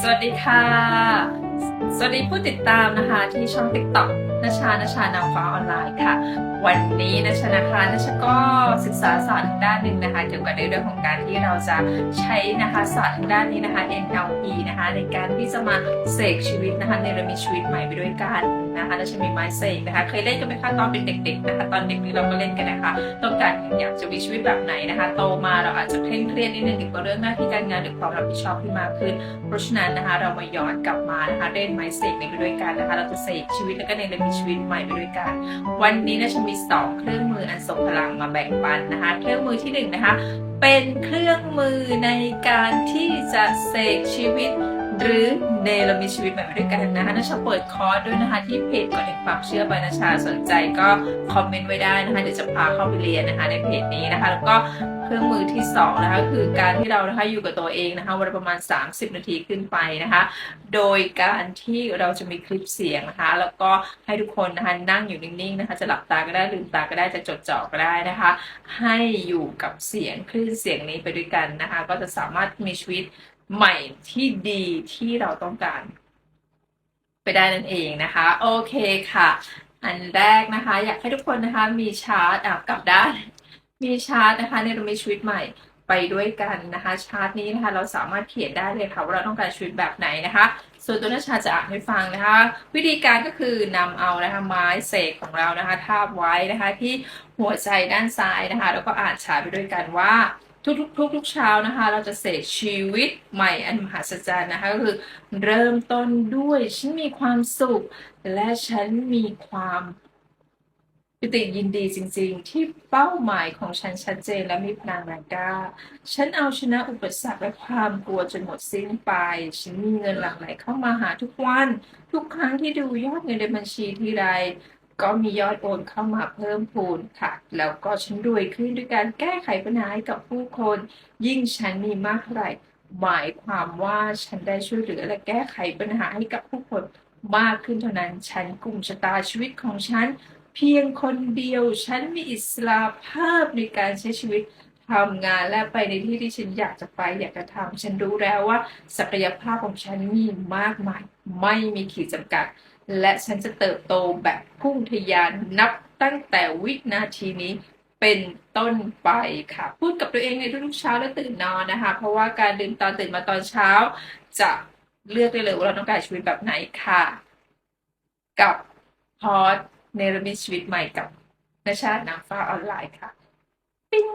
สวัสดีค่ะ สวัสดีผู้ติดตามนะคะที่ช่อง TikTok นชานชานางฟ้าออนไลน์ค่ะ วันนี้นชนะคะนชก็ศึกษาศาสตร์ด้านหนึ่งนะคะเกี่ยวกับในเรื่องของการที่เราจะใช้นะคะศาสตร์ด้านนี้นะคะ NLP นะคะในการที่จะมาเสกชีวิตนะคะในเรามีชีวิตใหม่ไปด้วยกันนะคะนชมีไม้เสกนะคะ เคยเล่นกันไหมคะตอนเป็นเด็ก ๆนะคะ ตอนเด็กนี่เราก็เล่นกันนะคะ ต้องการอยากจะมีชีวิตแบบไหนนะคะ โตมาเราอาจจะเคร่งเครียดนิดนึงเกี่ยวกับเรื่องหน้าที่การงานหรือความรับผิดชอบที่มากขึ้น เพราะฉะนั้นนะคะเรามาย้อนกลับมานะคะเล่นไม้เสกไปด้วยกันนะคะ เราจะเสกชีวิตแล้วก็ในเรามีชีวิตใหม่ไปด้วยกัน วันนี้นะจะมีสองเครื่องมืออันทรงพลังมาแบ่งปันนะคะ เครื่องมือที่หนึ่งนะคะ เป็นเครื่องมือในการที่จะเสกชีวิตหรือเนรมิตชีวิตใหม่ไปด้วยกันนะคะนชาเปิดคอร์สด้วยนะคะ ที่เพจก่อนถึงความเชื่อบายนชาสนใจก็คอมเมนต์ไว้ได้นะคะ เดี๋ยวจะพาเข้าไปเรียนนะคะในเพจนี้นะคะ แล้วก็ เครื่องมือที่สองนะคะคือการที่เรานะคะอยู่กับตัวเองนะคะวันละประมาณ 30 นาทีขึ้นไปนะคะ โดยการที่เราจะมีคลิปเสียงนะคะ แล้วก็ให้ทุกคนนะคะนั่งอยู่นิ่งๆนะคะ จะหลับตาก็ได้ลืมตาก็ได้จะจดจ่อก็ได้นะคะ ให้อยู่กับเสียงคลื่นเสียงนี้ไปด้วยกันนะคะ ก็จะสามารถมีชีวิตใหม่ที่ดีที่เราต้องการ ไปได้นั่นเองนะคะ โอเคค่ะ อันแรกนะคะ อยากให้ทุกคนนะคะมีชาร์ตกลับด้าน มีชาร์ตนะคะในเรามีชีวิตใหม่ไปด้วยกันนะคะ ชาร์ตนี้นะคะ เราสามารถเขียนได้เลยค่ะว่าเราต้องการชีวิตแบบไหนนะคะ ส่วนตัวนัชชาจะอ่านให้ฟังนะคะ วิธีการก็คือนำเอานะคะไม้เสกของเรานะคะทาบไว้นะคะที่หัวใจด้านซ้ายนะคะ แล้วก็อ่านชาร์ตไปด้วยกันว่าทุกๆทุกๆเช้านะคะ เราจะเสกชีวิตใหม่อันมหัศจรรย์นะคะก็คือเริ่มต้นด้วย ฉันมีความสุข และฉันมีความ ปิติยินดีจริงๆ ที่เป้าหมายของฉันชัดเจนและมีพลังแรงกล้า ฉันเอาชนะอุปสรรคและความกลัวจนหมดสิ้นไป ฉันมีเงินหลั่งไหลเข้ามาหาทุกวัน ทุกครั้งที่ดูยอดเงินในบัญชีทีไร ก็มียอดโอนเข้ามาเพิ่มพูนค่ะ แล้วก็ฉันรวยขึ้นด้วยการแก้ไขปัญหาให้กับผู้คน ยิ่งฉันมีมากเท่าไหร่หมายความว่าฉันได้ช่วยเหลือและแก้ไขปัญหาให้กับผู้คนมากขึ้นเท่านั้น ฉันกลุ่มชะตาชีวิตของฉัน เพียงคนเดียวฉันมีอิสระภาพในการใช้ชีวิตทำงานและไปในที่ที่ฉันอยากจะไป อยากจะทำฉันรู้แล้วว่า ศักยภาพของฉันมีมากมาย ไม่มีขีดจำกัด และฉันจะเติบโตแบบพุ่งทะยานนับตั้งแต่วินาทีนี้เป็นต้นไปค่ะ พูดกับตัวเองในทุกๆเช้าและตื่นนอนนะคะ เพราะว่าการดื่มตอนตื่นมาตอนเช้า จะเลือกได้เลยว่าเราต้องการชีวิตแบบไหนค่ะ กับพอด เนรมิตชีวิตใหม่กับนชาตินางฟ้าออนไลน์ค่ะ ปิ้ง